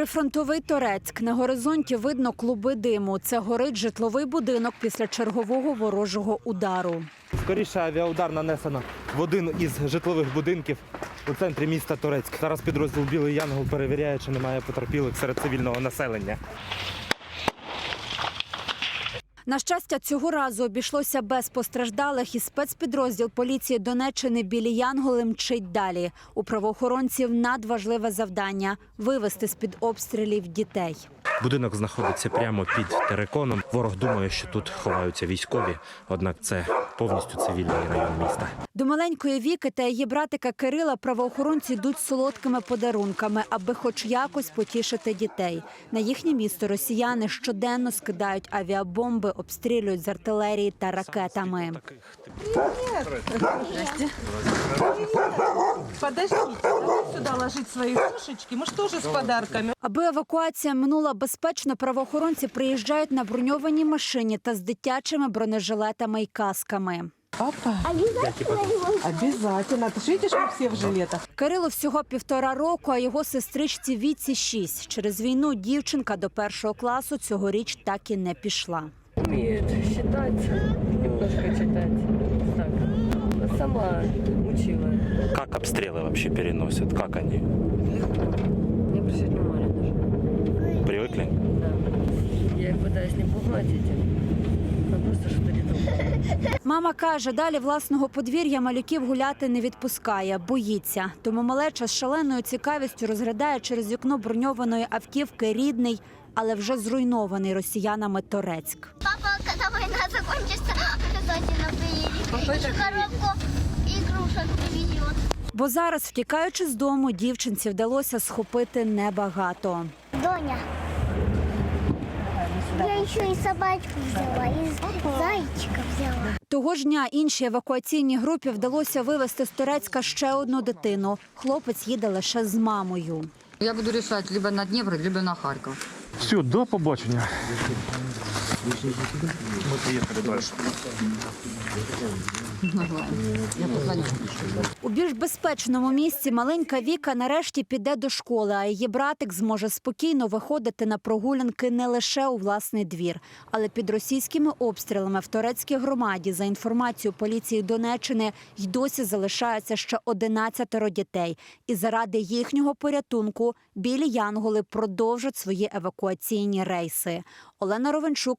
Прифронтовий Торецьк. На горизонті видно клуби диму. Це горить житловий будинок після чергового ворожого удару. Скоріше авіаудар нанесено в один із житлових будинків у центрі міста Турецьк. Зараз підрозділ Білий Янгол перевіряє, чи немає потерпілих серед цивільного населення. На щастя, цього разу обійшлося без постраждалих, і спецпідрозділ поліції Донеччини білі Янголи мчить далі. У правоохоронців надважливе завдання вивести з під обстрілів дітей. Будинок знаходиться прямо під териконом. Ворог думає, що тут ховаються військові, однак це повністю цивільний район міста. До маленької Віки та її братика Кирила правоохоронці йдуть з солодкими подарунками, аби хоч якось потішити дітей. На їхнє місто росіяни щоденно скидають авіабомби, обстрілюють з артилерії та ракетами. Подождите, давай сюда ложить свои кошечки. Мы же тоже с подарками. Аби евакуація минула безпечно, правоохоронці приїжджають на броньованій машині та з дитячими бронежилетами і касками. Папа? Обязательно. Ты же видишь, мы все в жилетах. Кирилу всього півтора року, а його сестричці Віці шість. Через війну дівчинка до першого класу цьогоріч так і не пішла. немножко. Так, сама учила. Як обстріли взагалі переносять? Як вони? Не обращать Да. Я их пытаюсь не пугать этим, а просто что-то где-то Мама каже, далі власного подвір'я малюків гуляти не відпускає, боїться. Тому малеча з шаленою цікавістю розглядає через вікно броньованої автівки рідний, але вже зруйнований росіянами Торецьк. Папа, когда война закончится, обязательно приедет. Еще коробку игрушек привезет. Бо зараз, втікаючи з дому, дівчинці вдалося схопити небагато. Доня. Я ще і собачку взяла, і зайчика взяла. Того ж дня іншій евакуаційній групі вдалося вивезти з Турецька ще одну дитину. Хлопець їде лише з мамою. Я буду рішати либо на Дніпро, либо на Харків. Все, до побачення. Я позвоню. У більш безпечному місці маленька Віка нарешті піде до школи, а її братик зможе спокійно виходити на прогулянки не лише у власний двір, але під російськими обстрілами в турецькій громаді, за інформацією поліції Донеччини, й досі залишається ще 11 дітей. І заради їхнього порятунку білі янголи продовжать свої евакуаційні рейси. Олена Ровенчук,